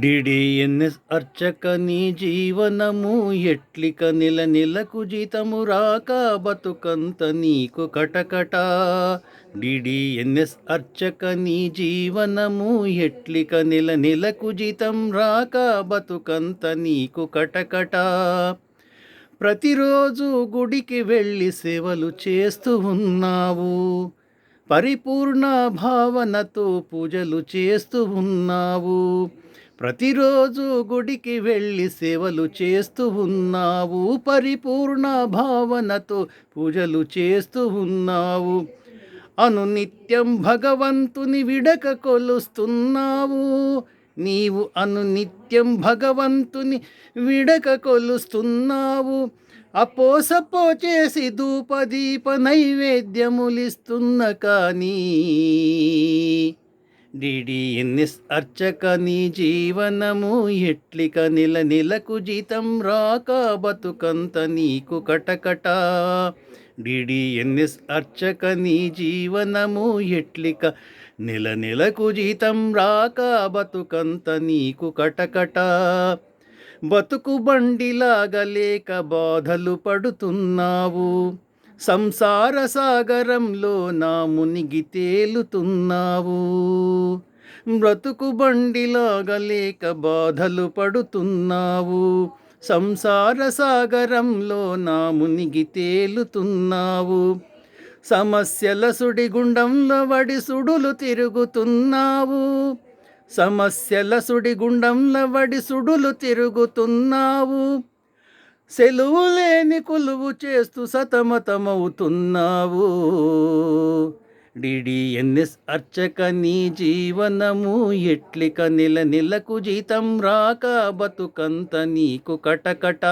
DDNS అర్చక నీ జీవనము ఎట్లిక నిల నిలకు జీతము రాక బతుకంత నీకు కటకట. డిడిఎన్ఎస్ అర్చక నీ జీవనము ఎట్లిక నిల నిలకు జీతం రాక బతుకంత నీకు కటకట. ప్రతిరోజు గుడికి వెళ్ళి సేవలు చేస్తూ ఉన్నావు. పరిపూర్ణ భావనతో పూజలు చేస్తూ ఉన్నావు. ప్రతిరోజు గుడికి వెళ్ళి సేవలు చేస్తూ ఉన్నావు. పరిపూర్ణ భావనతో పూజలు చేస్తూ ఉన్నావు. అనునిత్యం భగవంతుని విడక కొలుస్తున్నావు. నీవు అనునిత్యం భగవంతుని విడక కొలుస్తున్నావు. అపోసపో చేసి ధూపదీప నైవేద్యములిస్తున్న కానీ డిడిఎన్ఎస్ అర్చక నీ జీవనము ఎట్లిక నెల నెలకు జీతం రాక బతుకంత నీకు కటకట. డిడిఎన్ఎస్ అర్చక నీ జీవనము ఎట్లిక నెల నెలకు జీతం రాక బతుకంత నీకు కటకట. బతుకు బండిలాగలేక బాధలు పడుతున్నావు. సంసార సాగరంలో నా మునిగి తేలుతున్నావు. బ్రతుకు బండిలాగలేక బాధలు పడుతున్నావు. సంసార సాగరంలో నా మునిగి తేలుతున్నావు. సమస్యల సుడిగుండంలో వడి సుడులు తిరుగుతున్నావు. సమస్యల సుడిగుండంలో వడి సుడులు తిరుగుతున్నావు. సెలువు లేని కొలువు చేస్తూ సతమతమవుతున్నావు. డిడిఎన్ఎస్ అర్చక నీ జీవనము ఎట్లిక నెల నెలకు జీతం రాక బతుకంత నీకు కటకట.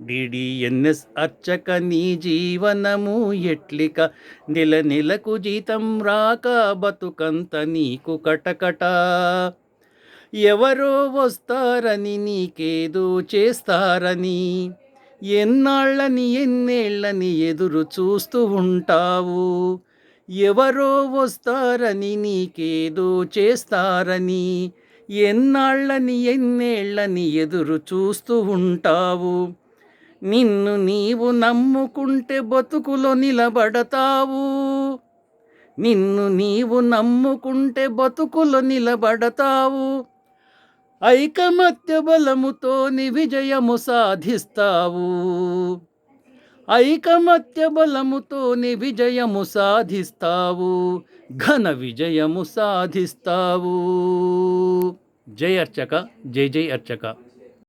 డిడిఎన్ఎస్ అర్చక నీ జీవనము ఎట్లిక నెల నెలకు జీతం రాక బతుకంత నీకు కటకట. ఎవరో వస్తారని నీకేదో చేస్తారని. ఎన్నాళ్ళని ఎన్నేళ్ళని ఎదురు చూస్తూ ఉంటావు. ఎవరో వస్తారని నీకేదో చేస్తారని. ఎన్నాళ్ళని ఎన్నేళ్ళని ఎదురు చూస్తూ ఉంటావు. నిన్ను నీవు నమ్ముకుంటే బతుకులో నిలబడతావు. నిన్ను నీవు నమ్ముకుంటే బతుకులో నిలబడతావు. ఐకమత్య బలముతోని విజయము సాధిస్తావు. ఐకమత్య బలముతోని విజయము సాధిస్తావు. ఘన విజయము సాధిస్తావు. జై అర్చక జై జై అర్చక.